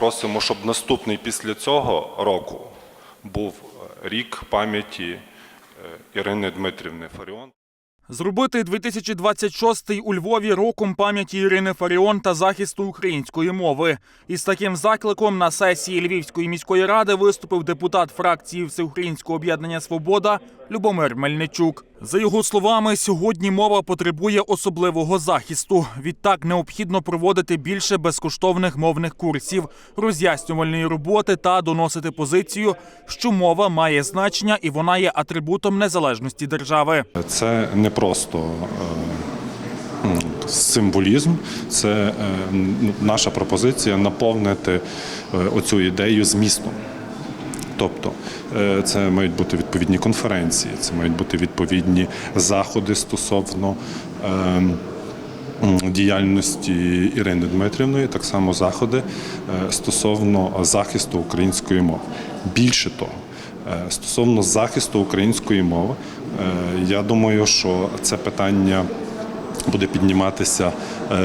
Просимо, щоб наступний після цього року був е, рік пам'яті е, Ірини Дмитрівни Фаріон. Зробити 2026 у Львові роком пам'яті Ірини Фаріон та захисту української мови. Із таким закликом на сесії Львівської міської ради виступив депутат фракції Всеукраїнського об'єднання Свобода Любомир Мельничук. За його словами, сьогодні мова потребує особливого захисту. Відтак необхідно проводити більше безкоштовних мовних курсів, роз'яснювальної роботи та доносити позицію, що мова має значення і вона є атрибутом незалежності держави. Це не просто е, символізм, це е, наша пропозиція наповнити е, оцю ідею змістом. Тобто е, це мають бути відповідні конференції, це мають бути відповідні заходи стосовно е, діяльності Ірини Дмитрівної, так само заходи е, стосовно захисту української мови. Більше того, е, стосовно захисту української мови, я думаю, що це питання буде підніматися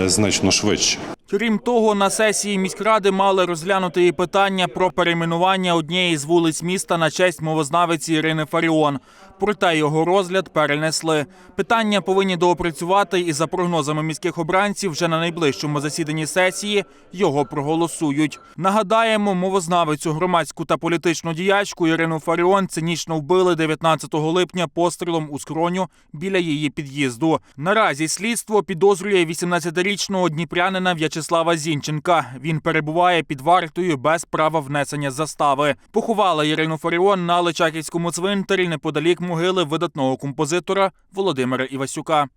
значно швидше. Крім того, на сесії міськради мали розглянути і питання про перейменування однієї з вулиць міста на честь мовознавиці Ірини Фаріон. Проте його розгляд перенесли. Питання повинні доопрацювати і за прогнозами міських обранців вже на найближчому засіданні сесії його проголосують. Нагадаємо, мовознавицю, громадську та політичну діячку Ірину Фаріон цинічно вбили 19 липня пострілом у скроню біля її під'їзду. Наразі слідство підозрює 18-річного дніпрянина В'ячеслава Зінченка. Він перебуває під вартою без права внесення застави. Поховала Ірину Фаріон на Личаківському цвинтарі неподалік могили видатного композитора Володимира Івасюка.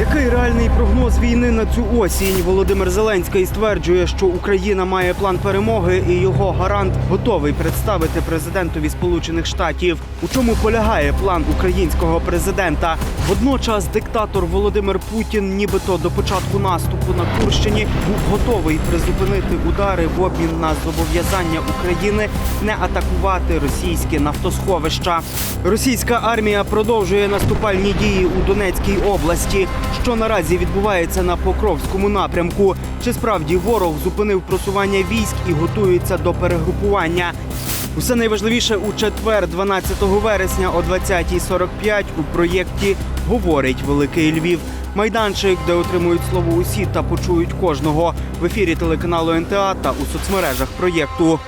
Який реальний прогноз війни на цю осінь? Володимир Зеленський стверджує, що Україна має план перемоги, і його гарант готовий представити президентові Сполучених Штатів. У чому полягає план українського президента? Водночас диктатор Володимир Путін, нібито до початку наступу на Курщині, був готовий призупинити удари в обмін на зобов'язання України не атакувати російські нафтосховища. Російська армія продовжує наступальні дії у Донецькій області. Що наразі відбувається на Покровському напрямку? Чи справді ворог зупинив просування військ і готується до перегрупування? Усе найважливіше у четвер, 12 вересня о 20.45 у проєкті говорить Великий Львів. Майданчик, де отримують слово усі та почують кожного в ефірі телеканалу НТА та у соцмережах проєкту.